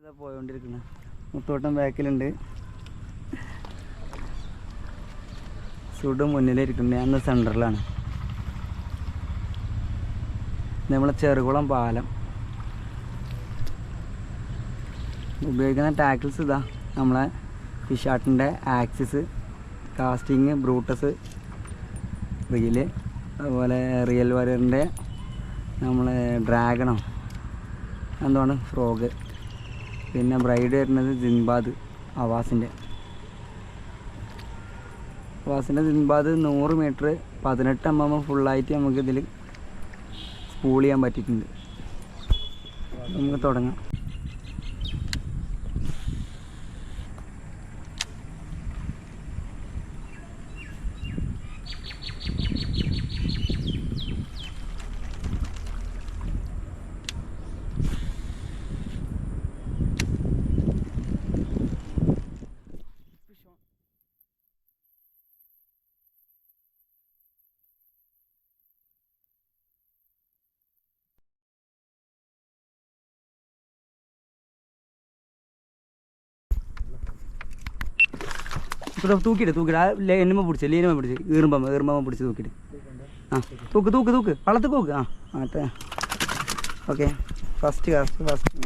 ഇതാ പോയോണ്ടിരിക്കുന്നത് മുത്തോട്ടം ബാക്കിലുണ്ട്. ചൂട് മുന്നിലിരിക്കുന്നു ഞാൻ സെന്ററിലാണ് നമ്മളെ ചെറുകുളം പാലം. ഉപയോഗിക്കുന്ന ടാക്കിൾസ് ഇതാ. നമ്മളെ ഫിഷാട്ടിന്റെ ആക്സിസ് കാസ്റ്റിങ് ബ്രൂട്ടസ് റീൽ അതുപോലെ റിയൽ വരറിന്റെ നമ്മളെ ഡ്രാഗണോ എന്താണ് ഫ്രോഗ് പിന്നെ ബ്രൈഡ് വരുന്നത് ജിൻബാദ് അവാസിന്റെ. അവാസിന്റെ ജിൻബാദ് നൂറ് മീറ്റർ പതിനെട്ട് എം എം ഫുള്ളായിട്ട് നമുക്കിതിൽ സ്പൂൾ ചെയ്യാൻ പറ്റിയിട്ടുണ്ട്. നമുക്ക് തുടങ്ങാം. ഇവിടെ തൂക്കിയിട്ട് തൂക്കിയിട്ട് ആ എണ്ണുമ്പോൾ പിടിച്ച് ലീനുമ്പോൾ പിടിച്ച്. ഈർമ്പം ഈർമ്പം പിടിച്ച് തൂക്കിയിട്ട് ആ തൂക്ക് തൂക്ക് തൂക്ക്. വള്ളത്തിൽ തൂക്ക്. ആ അങ്ങനത്തെ okay. First cast first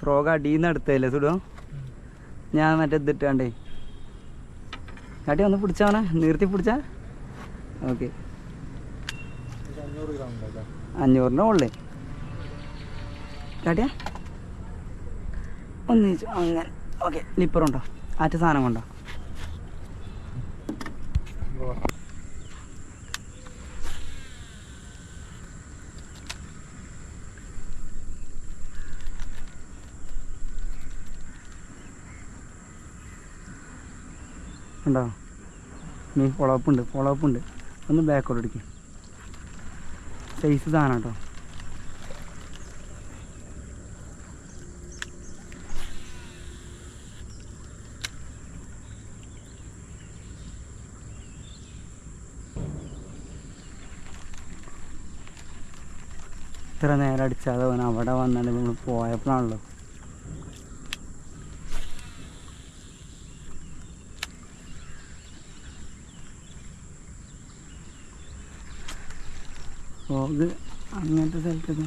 frog അടിയിൽ നിന്ന് എടുത്തല്ലേ സുഡോ? ഞാൻ മറ്റേ ഇതിട്ടാണ്ടേ കാട്ടി ഒന്ന് പിടിച്ചാവണേ നിർത്തി പിടിച്ച? ഓക്കെ. അഞ്ഞൂറിന്റെ ഉള്ളേ കാട്ടിയാ? ഒന്നിച്ച് അങ്ങനെ. ഓക്കെ. നിപ്പറുണ്ടോ ആറ്റ സാധനം കൊണ്ടോ? ഉണ്ടോ? മീൻ ഫോളോ അപ്പ് ഉണ്ട്. ഫോളോ അപ്പ് ഉണ്ട്. ഒന്ന് ബാക്കോട്ട് അടിക്കും സൈസ് സാധനം കേട്ടോ. ഇത്ര നേരം അടിച്ചാതെ അവൻ അവിടെ വന്നിട്ട് നമ്മൾ പോയപ്പോഴാണല്ലോ. അപ്പോൾ ഇത് അങ്ങനത്തെ സ്ഥലത്ത്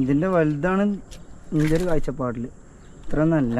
ഇതിന്റെ വലുതാണ് ഇതിന്റെ ഒരു കാഴ്ചപ്പാടിൽ ഇത്ര നല്ല.